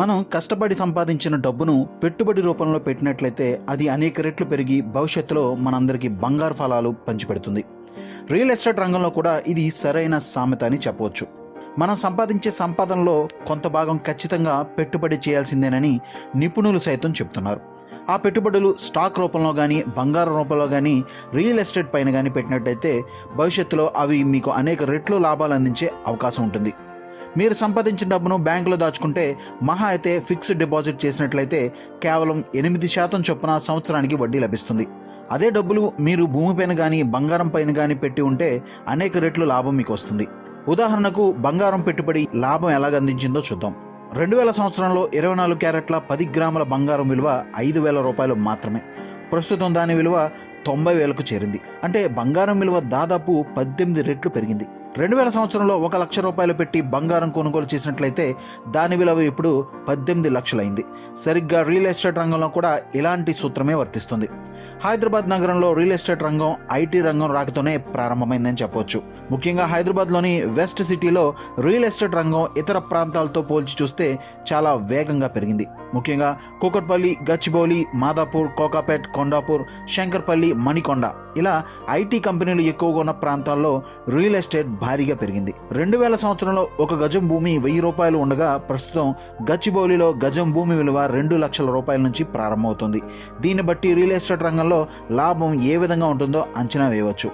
మనం కష్టపడి సంపాదించిన డబ్బును పెట్టుబడి రూపంలో పెట్టినట్లయితే అది అనేక రెట్లు పెరిగి భవిష్యత్తులో మనందరికీ బంగారు ఫలాలు పంచిపెడుతుంది. రియల్ ఎస్టేట్ రంగంలో కూడా ఇది సరైన సామెత అని చెప్పవచ్చు. మనం సంపాదించే సంపాదనలో కొంత భాగం ఖచ్చితంగా పెట్టుబడి చేయాల్సిందేనని నిపుణులు సైతం చెప్తున్నారు. ఆ పెట్టుబడులు స్టాక్ రూపంలో కానీ బంగారం రూపంలో కానీ రియల్ ఎస్టేట్ పైన కానీ పెట్టినట్టయితే భవిష్యత్తులో అవి మీకు అనేక రెట్లు లాభాలు అందించే అవకాశం ఉంటుంది. మీరు సంపాదించిన డబ్బును బ్యాంకులో దాచుకుంటే మహా అయితే ఫిక్స్డ్ డిపాజిట్ చేసినట్లయితే కేవలం ఎనిమిది శాతం చొప్పున సంవత్సరానికి వడ్డీ లభిస్తుంది. అదే డబ్బులు మీరు భూమిపైన కానీ బంగారం పైన కానీ పెట్టి ఉంటే అనేక రెట్లు లాభం మీకు వస్తుంది. ఉదాహరణకు బంగారం పెట్టుబడి లాభం ఎలాగ అందించిందో చూద్దాం. రెండు వేల సంవత్సరంలో ఇరవై నాలుగు క్యారెట్ల పది గ్రాముల బంగారం విలువ ఐదు వేల రూపాయలు మాత్రమే. ప్రస్తుతం దాని విలువ తొంభై వేలకు చేరింది. అంటే బంగారం విలువ దాదాపు పద్దెనిమిది రెట్లు పెరిగింది. రెండు వేల సంవత్సరంలో ఒక లక్ష రూపాయలు పెట్టి బంగారం కొనుగోలు చేసినట్లయితే దాని విలువ ఇప్పుడు పద్దెనిమిది లక్షలైంది. సరిగ్గా రియల్ ఎస్టేట్ రంగంలో కూడా ఇలాంటి సూత్రమే వర్తిస్తుంది. హైదరాబాద్ నగరంలో రియల్ ఎస్టేట్ రంగం ఐటీ రంగం రాకతోనే ప్రారంభమైందని చెప్పవచ్చు ముఖ్యంగా హైదరాబాద్లోని వెస్ట్ సిటీలో రియల్ ఎస్టేట్ రంగం ఇతర ప్రాంతాలతో పోల్చి చూస్తే చాలా వేగంగా పెరిగింది. ముఖ్యంగా కూకట్పల్లి గచ్చిబౌలి మాదాపూర్ కోకాపేట్ కొండాపూర్ శంకర్పల్లి మణికొండ ఇలా ఐటీ కంపెనీలు ఎక్కువగా ఉన్న ప్రాంతాల్లో రియల్ ఎస్టేట్ భారీగా పెరిగింది. రెండు వేల సంవత్సరంలో ఒక గజం భూమి వెయ్యి రూపాయలు ఉండగా ప్రస్తుతం గచ్చిబౌలిలో గజం భూమి విలువ రెండు లక్షల రూపాయల నుంచి ప్రారంభమవుతుంది. దీన్ని బట్టి రియల్ ఎస్టేట్ రంగంలో లాభం ఏ విధంగా ఉంటుందో అంచనా వేయవచ్చు.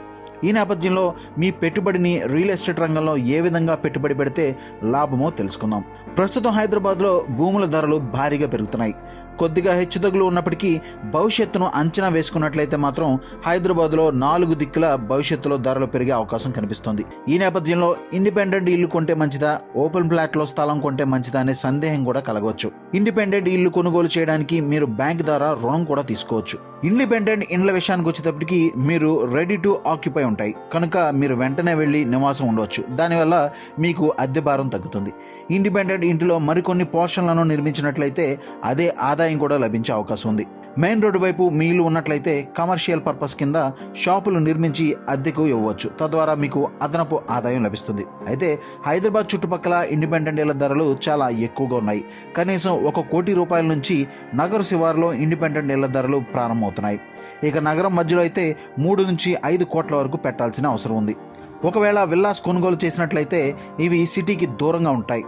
ఈ నేపథ్యంలో మీ పెట్టుబడిని రియల్ ఎస్టేట్ రంగంలో ఏ విధంగా పెట్టుబడి పెడితే లాభమో తెలుసుకుందాం. ప్రస్తుతం హైదరాబాద్లో భూముల ధరలు భారీగా పెరుగుతున్నాయి. కొద్దిగా హెచ్చుతగ్గులు ఉన్నప్పటికీ భవిష్యత్తును అంచనా వేసుకున్నట్లయితే మాత్రం హైదరాబాద్లో నాలుగు దిక్కుల భవిష్యత్తులో ధరలు పెరిగే అవకాశం కనిపిస్తోంది. ఈ నేపథ్యంలో ఇండిపెండెంట్ ఇల్లు కొంటే మంచిదా? ఓపెన్ ఫ్లాట్లో స్థలం కొంటే మంచిదా అనే సందేహం కూడా కలగవచ్చు. ఇండిపెండెంట్ ఇల్లు కొనుగోలు చేయడానికి మీరు బ్యాంక్ ద్వారా రుణం కూడా తీసుకోవచ్చు. ఇండిపెండెంట్ ఇండ్ల విషయానికి వచ్చేటప్పటికి మీరు రెడీ టు ఆక్యుపై ఉంటాయి. కనుక మీరు వెంటనే వెళ్ళి నివాసం ఉండవచ్చు. దానివల్ల మీకు అద్దె భారం తగ్గుతుంది. ఇండిపెండెంట్ ఇంటిలో మరికొన్ని పోర్షన్లను నిర్మించినట్లయితే అదే ఆదాయం కూడా లభించే అవకాశం ఉంది. మెయిన్ రోడ్డు వైపు మీ ఇల్లు ఉన్నట్లయితే కమర్షియల్ పర్పస్ కింద షాపులు నిర్మించి అద్దెకు ఇవ్వవచ్చు తద్వారా మీకు అదనపు ఆదాయం లభిస్తుంది. అయితే హైదరాబాద్ చుట్టుపక్కల ఇండిపెండెంట్ ఇళ్ళ ధరలు చాలా ఎక్కువగా ఉన్నాయి. కనీసం ఒక కోటి రూపాయల నుంచి నగర శివారులో ఇండిపెండెంట్ ఇళ్ళ ధరలు ప్రారంభమవుతున్నాయి. ఇక నగరం మధ్యలో అయితే మూడు నుంచి ఐదు కోట్ల వరకు పెట్టాల్సిన అవసరం ఉంది. ఒకవేళ విల్లాస్ కొనుగోలు చేసినట్లయితే ఇవి సిటీకి దూరంగా ఉంటాయి.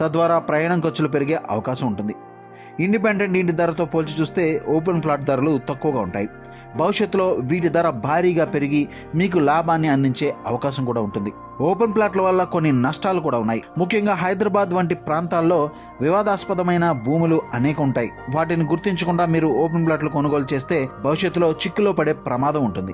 తద్వారా ప్రయాణం ఖర్చులు పెరిగే అవకాశం ఉంటుంది. ఇండిపెండెంట్ ఇంటి ధరతో పోల్చి చూస్తే ఓపెన్ ఫ్లాట్ ధరలు తక్కువగా ఉంటాయి. భవిష్యత్తులో వీటి ధర భారీగా పెరిగి మీకు లాభాన్ని అందించే అవకాశం కూడా ఉంటుంది. ఓపెన్ ప్లాట్ల వల్ల కొన్ని నష్టాలు కూడా ఉన్నాయి. ముఖ్యంగా హైదరాబాద్ వంటి ప్రాంతాల్లో వివాదాస్పదమైన భూములు అనేక ఉంటాయి. వాటిని గుర్తించకుండా మీరు ఓపెన్ ప్లాట్లు కొనుగోలు చేస్తే భవిష్యత్తులో చిక్కులో పడే ప్రమాదం ఉంటుంది.